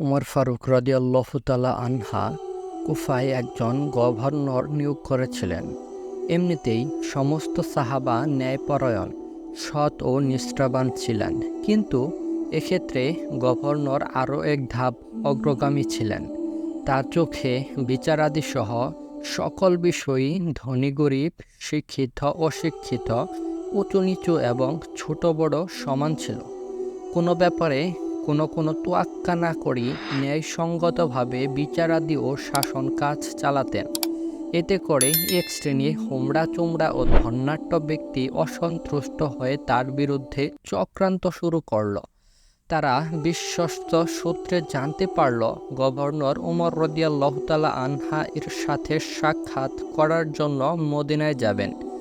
উমর ফারুক রদিয়াল্লাহতালা আনহা কুফায় একজন গভর্নর নিয়োগ করেছিলেন। এমনিতেই সমস্ত সাহাবা ন্যায়পরায়ণ, সৎ ও নিষ্ঠাবান ছিলেন। কিন্তু এক্ষেত্রে গভর্নর আরও এক ধাপ অগ্রগামী ছিলেন। তার চোখে বিচারাদিসহ সকল বিষয়ই ধনী, গরিব, শিক্ষিত, অশিক্ষিত উঁচু নিচু এবং ছোট বড় সমান ছিল। কোনো ব্যাপারে কোনো কোনো তোয়াক্কা না করেই ন্যায়সঙ্গতভাবে বিচারাদি ও শাসন কাজ চালাতেন। এতে করে এক শ্রেণির হোমড়া চোমড়া ও ধন্যাট্য ব্যক্তি অসন্তুষ্ট হয়ে তার বিরুদ্ধে চক্রান্ত শুরু করল। তারা বিশ্বস্ত সূত্রে জানতে পারল, গভর্নর উমর রদিয়াল্লাহতালা আনহা এর সাথে সাক্ষাৎ করার জন্য মদিনায় যাবেন।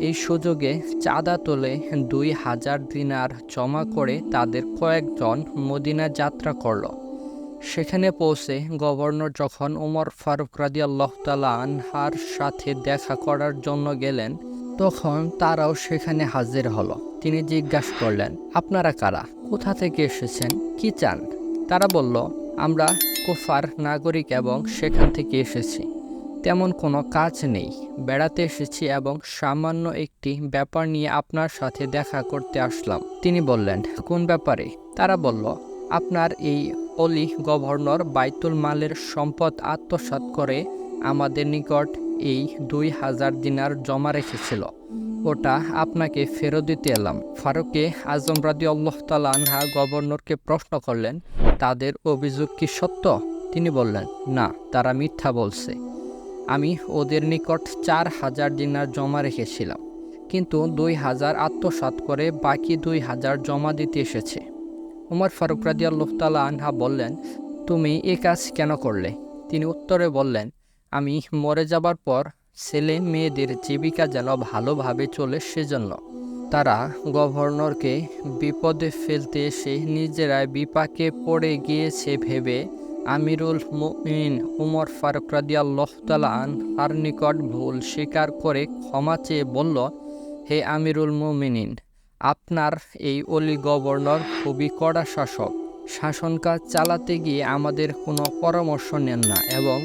এই সুযোগে চাঁদা তোলে দুই হাজার দিনার জমা করে তাদের কয়েকজন মদিনা যাত্রা করল। সেখানে পৌঁছে গভর্নর যখন উমর ফারুক রাদি আল্লাহ আনহার সাথে দেখা করার জন্য গেলেন, তখন তারাও সেখানে হাজির হলো। তিনি জিজ্ঞাসা করলেন, আপনারা কারা? কোথা থেকে এসেছেন? কি চান? তারা বলল, আমরা কুফার নাগরিক এবং সেখান থেকে এসেছি। তেমন কোনো কাজ নেই। বেড়াতে এসেছি এবং সামান্য একটি ব্যাপার নিয়ে আপনার সাথে দেখা করতে আসলাম। তিনি বললেন, কোন ব্যাপারে? তারা বলল, আপনার এই অলি গভর্নর বাইতুল মালের সম্পদ আত্মসাৎ করে আমাদের নিকট এই দুই হাজার দিনার জমা রেখেছিল। ওটা আপনাকে ফেরত দিতে এলাম। ফারুকে আজম রাদি আল্লাহ আনহা গভর্নরকে প্রশ্ন করলেন, তাদের অভিযোগ কি সত্য? তিনি বললেন, না, তারা মিথ্যা বলছে। আমি ওদের নিকট চার হাজার দিনার জমা রেখেছিলাম, কিন্তু দুই হাজার আত্মসাৎ করে বাকি দুই হাজার জমা দিতে এসেছে। উমর ফারুক রাজি আল্লাহতালা আনহা বললেন, তুমি এ কাজ কেন করলে? তিনি উত্তরে বললেন, আমি মরে যাবার পর ছেলে মেয়েদের জীবিকা যেন ভালোভাবে চলে সেজন্য। তারা গভর্নরকে বিপদে ফেলতে এসে নিজেরাই বিপাকে পড়ে গিয়েছে ভেবে আমিরুল মুমিন উমর ফারুক রাদিয়াল্লাহ তালান আর নিকট ভুল স্বীকার করে ক্ষমা চেয়ে বলল, হে আমিরুল মুমিনিন, আপনার এই অলি গভর্নর খুবই কড়া শাসক। শাসন কাজ চালাতে গিয়ে আমাদের কোনো পরামর্শ নেন না এবং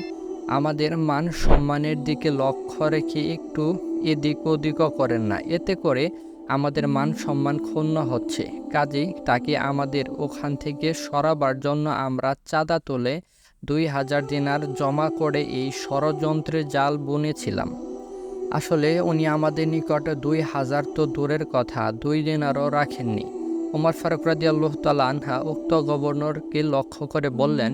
আমাদের মান সম্মানের দিকে লক্ষ্য রেখে একটু এদিক ওদিকও করেন না। এতে করে আমাদের মান সম্মান ক্ষুণ্ণ হচ্ছে। কাজেই তাকে আমাদের ওখান থেকে সরাবার জন্য আমরা চাঁদা তুলে দুই হাজার দিনার জমা করে এই ষড়যন্ত্রের জাল বুনেছিলাম। আসলে উনি আমাদের নিকটে দুই হাজার তো দূরের কথা, দুই দিনারও রাখেননি। উমর ফারুক রাজি আল্লাহ তালা আনহা উক্ত গভর্নরকে লক্ষ্য করে বললেন,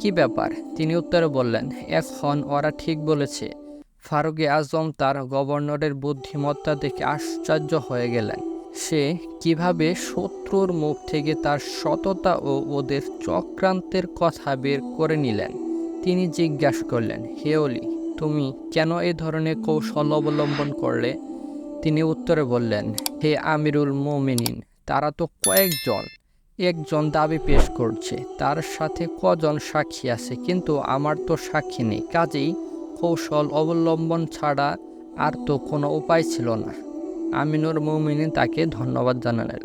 কি ব্যাপার? তিনি উত্তরে বললেন, এখন ওরা ঠিক বলেছে। ফারুকে আজম তার গভর্নরের বুদ্ধিমত্তা দেখে আশ্চর্য হয়ে গেলেন। সে কীভাবে শত্রুর মুখ থেকে তার সততা ও ওদের চক্রান্তের কথা বের করে নিলেন? তিনি জিজ্ঞাসা করলেন, হে অলি, তুমি কেন এ ধরনের কৌশল অবলম্বন করলে? তিনি উত্তরে বললেন, হে আমিরুল মোমিনিন, তারা তো কয়েকজন। একজন দাবি পেশ করছে, তার সাথে কজন সাক্ষী আছে, কিন্তু আমার তো সাক্ষী নেই। কাজেই কৌশল অবলম্বন ছাড়া আর তো কোনো উপায় ছিল না। আমিনুর মৌমিনী তাকে ধন্যবাদ জানালেন।